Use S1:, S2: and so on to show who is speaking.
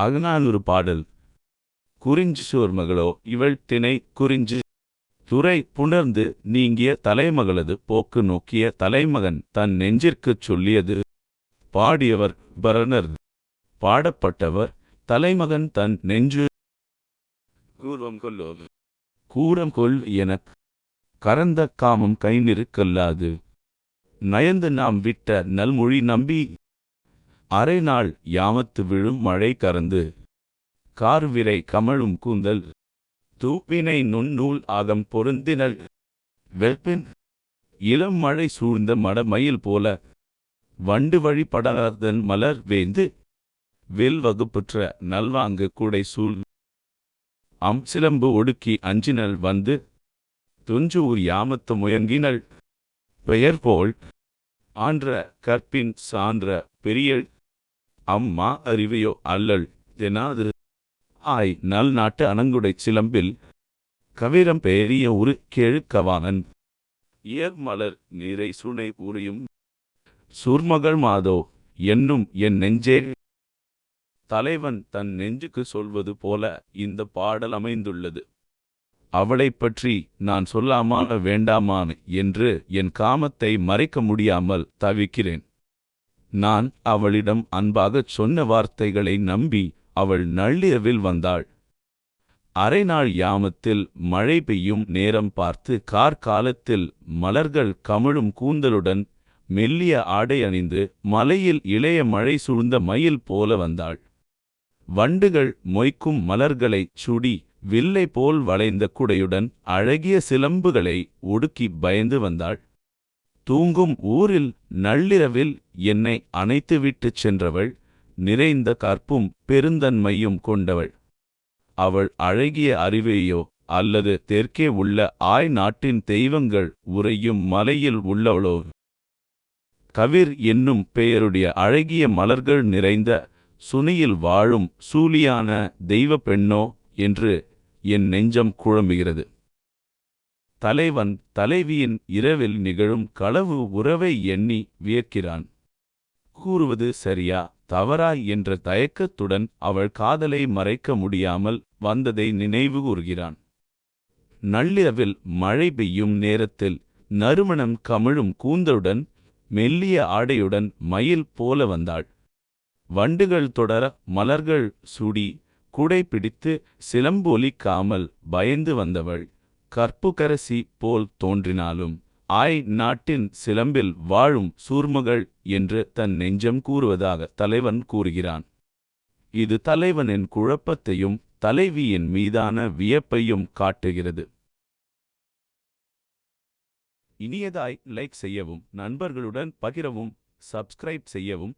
S1: அகநானூறு பாடல். குறிஞ்சு சோர்மகளோ இவள் திணை குறிஞ்சு. துறை புணர்ந்து நீங்கிய தலைமகளது போக்கு நோக்கிய தலைமகன் தன் நெஞ்சிற்குச் சொல்லியது. பாடியவர் பரணர். பாடப்பட்டவர் தலைமகன் தன் நெஞ்சு. கூர்வம் கொல்லோ கூரம் கொல் எனக் கரந்த காமம் கைநிறுக்கல்லாது நயந்து நாம் விட்ட நல்மொழி நம்பி அரை நாள் யாமத்து விழும் மழை கறந்து கார்விரை கமழும் கூந்தல் தூப்பினை நுண்ணூல் ஆகம் பொருந்தினள் வெப்பின் இளம் மழை சூழ்ந்த மடமயில் போல வண்டு வழி படர்தன் மலர் வேந்து வில் வகுப்புற்ற நல்வாங்கு கூடை சூழ் அம்சிலம்பு ஒடுக்கி அஞ்சினல் வந்து துஞ்சூர் யாமத்து முயங்கினள் பெயர் போல் ஆன்ற கற்பின் சான்ற பெரியள் அம்மா அறிவையோ அல்லல் தெனாது. ஆய் நல் நாட்டு அணங்குடைச் சிலம்பில் கவிரம் பெரிய உரு கெழுக்கவானன் இயர் மலர் நீரை சுனை உரியும் சூர்மகள் மாதோ என்னும் என் நெஞ்சே. தலைவன் தன் நெஞ்சுக்கு சொல்வது போல இந்த பாடல் அமைந்துள்ளது. அவளைப் பற்றி நான் சொல்லாமா வேண்டாமான் என்று என் காமத்தை மறைக்க முடியாமல் தவிக்கிறேன். நான் அவளிடம் அன்பாகச் சொன்ன வார்த்தைகளை நம்பி அவள் நள்ளிரவில் வந்தாள். அரை நாள் யாமத்தில் மழை பெய்யும் நேரம் பார்த்து கார்காலத்தில் மலர்கள் கமழும் கூந்தலுடன் மெல்லிய ஆடை அணிந்து மலையில் இளைய மழை சூழ்ந்த மயில் போல வந்தாள். வண்டுகள் மொய்க்கும் மலர்களைச் சுடி வில்லை போல் வளைந்த குடையுடன் அழகிய சிலம்புகளை ஒடுக்கி பயந்து வந்தாள். தூங்கும் ஊரில் நள்ளிரவில் என்னை அணைத்துவிட்டுச் சென்றவள் நிறைந்த கற்பும் பெருந்தன்மையும் கொண்டவள். அவள் அழகிய அறிவையோ அல்லது தெற்கே உள்ள ஆய் நாட்டின் தெய்வங்கள் உறையும் மலையில் உள்ளவளோ? கவிர் என்னும் பெயருடைய அழகிய மலர்கள் நிறைந்த சுனியில் வாழும் சூலியான தெய்வ பெண்ணோ? என்று என் நெஞ்சம் குழம்புகிறது. தலைவன் தலைவியின் இரவில் நிகழும் களவு உறவை எண்ணி வியக்கிறான். கூறுவது சரியா தவறா என்ற தயக்கத்துடன் அவள் காதலை மறைக்க முடியாமல் வந்ததை நினைவு கூறுகிறான் நள்ளிரவில் மழை பெய்யும் நேரத்தில் நறுமணம் கமிழும் கூந்தலுடன் மெல்லிய ஆடையுடன் மயில் போல வந்தாள். வண்டுகள் தொடர மலர்கள் சுடி குடை பிடித்து சிலம்பொலிக்காமல் பயந்து வந்தவள். கற்புக்கரசி போல் தோன்றினாலும் ஆய் நாட்டின் சிலம்பில் வாழும் சூர்மகள் என்று தன் நெஞ்சம் கூறுவதாக தலைவன் கூறுகிறான். இது தலைவனின் குழப்பத்தையும் தலைவியின் மீதான வியப்பையும் காட்டுகிறது. இனியதாய் லைக் செய்யவும் நண்பர்களுடன் பகிரவும் சப்ஸ்கிரைப் செய்யவும்